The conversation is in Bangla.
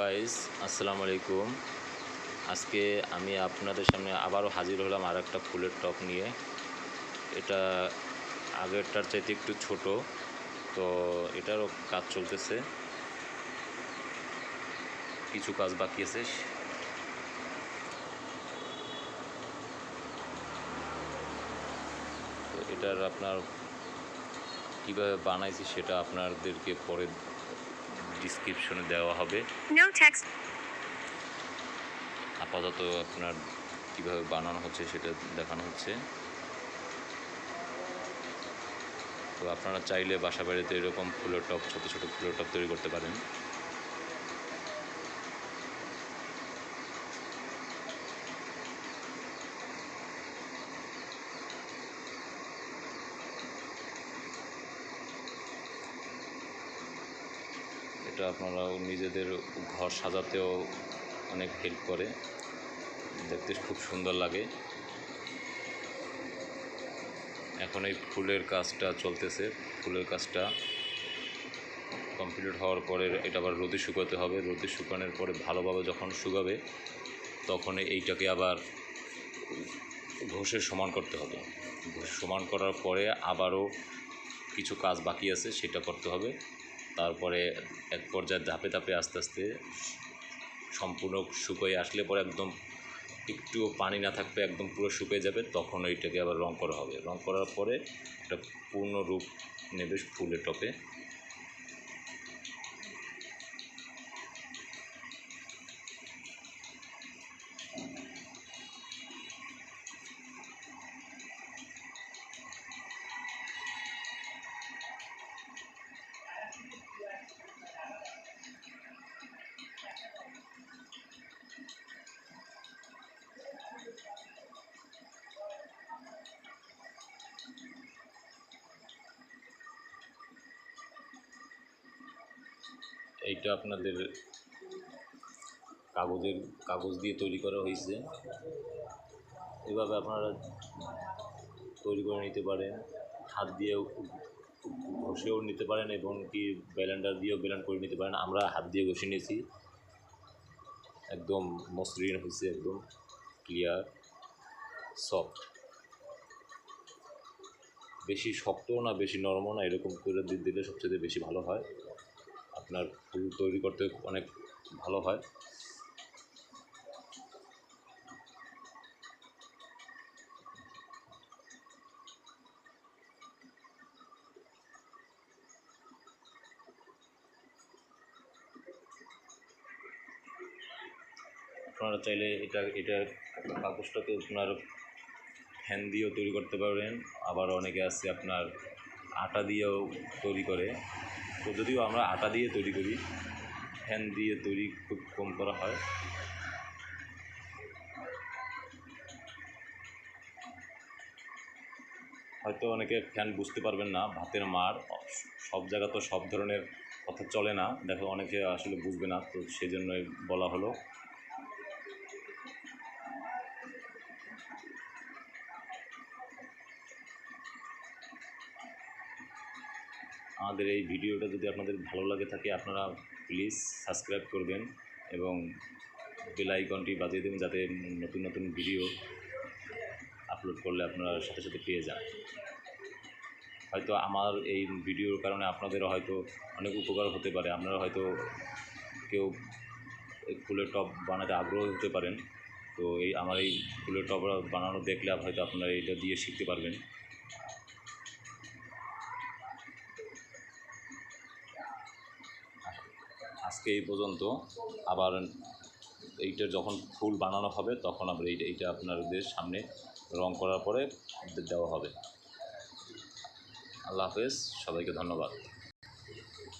গাইস আসসালামু আলাইকুম আজকে আমি আপনাদের সামনে আবারও হাজির হলাম আর একটা ফুলের টপ নিয়ে। এটা আগেরটার চাইতে একটু ছোট, তো এটারও কাজ চলতেছে। কিছু কাজ বাকি আছে। তো এটার আপনার কীভাবে বানাইছি সেটা আপনাদেরকে পরে ডিসক্রিপশনে দেওয়া হবে। নো টেক্সট আপাতত আপনার কীভাবে বানানো হচ্ছে সেটা দেখানো হচ্ছে। তো আপনারা চাইলে বাসা বাড়িতে এরকম ফুলের টপ ছোট ছোট ফুলের টপ তৈরি করতে পারেন। এটা আপনারাও নিজেদের ঘর সাজাতেও অনেক হেল্প করে। দেখতে খুব সুন্দর লাগে। এখন এই ফুলের কাজটা চলতেছে। ফুলের কাজটা কমপ্লিট হওয়ার পরে এটা আবার রোদে শুকাতে হবে। রোদে শুকানোর পরে ভালোভাবে যখন শুকাবে তখন এইটাকে আবার ঘষে সমান করতে হবে। সমান করার পরে আবারও কিছু কাজ বাকি আছে, সেটা করতে হবে। তারপরে এক পর্যায়ে ধাপে ধাপে আস্তে আস্তে সম্পূর্ণ শুকোয় আসলে পরে একদম একটুও পানি না থাকবে একদম পুরো শুকিয়ে যাবে, তখন ওইটাকে আবার রং করা হবে। রং করার পরে একটা পূর্ণ রূপ নেবে ফুলের টপে। এইটা আপনাদের কাগজের কাগজ দিয়ে তৈরি করা হয়েছে। এভাবে আপনারা তৈরি করে নিতে পারেন, হাত দিয়েও ঘষেও নিতে পারেন এবং কি ব্যালেন্ডার দিয়েও ব্যালেন্ড করে নিতে পারেন। আমরা হাত দিয়ে ঘষে নিয়েছি। একদম মসৃণ হয়েছে, একদম ক্লিয়ার, সফট। বেশি শক্তও না, বেশি নরমও না, এরকম করে দিলে সবচেয়ে বেশি ভালো হয়। আপনার ফুল তৈরি করতে অনেক ভালো হয়। আপনারা চাইলে এটা এটা কাগজটাকে আপনার ফ্যান দিয়েও তৈরি করতে পারবেন আবার অনেকে আছে আপনার আটা দিয়েও তৈরি করে। তো যদিও আমরা আটা দিয়ে তৈরি করি। ফ্যান দিয়ে তৈরি খুব কম করা হয়। হয়তো অনেকে ফ্যান বুঝতে পারবেন না, ভাতের মার, সব জায়গা তো সব ধরনের কথা চলে না। দেখো, অনেকে আসলে বুঝবে না, তো সেই জন্যই বলা হলো। আমাদের এই ভিডিওটা যদি আপনাদের ভালো লাগে থাকে, আপনারা প্লিজ সাবস্ক্রাইব করবেন এবং বেল আইকনটি বাজিয়ে দেবেন যাতে নতুন নতুন ভিডিও আপলোড করলে আপনারা সাথে সাথে পেয়ে যান। হয়তো আমার এই ভিডিওর কারণে আপনাদেরও হয়তো অনেক উপকার হতে পারে। আপনারা হয়তো কেউ ফুলের টব বানাতে আগ্রহ হতে পারেন। তো এই আমার এই ফুলের টব বানানো দেখলে হয়তো আপনারা এটা দিয়ে শিখতে পারবেন। আজকে এই পর্যন্ত। আবার এইটা যখন ফুল বানানো হবে, তখন আবার এইটা এইটা আপনাদের সামনে রং করার পরে দেওয়া হবে। আল্লাহ হাফেজ, সবাইকে ধন্যবাদ।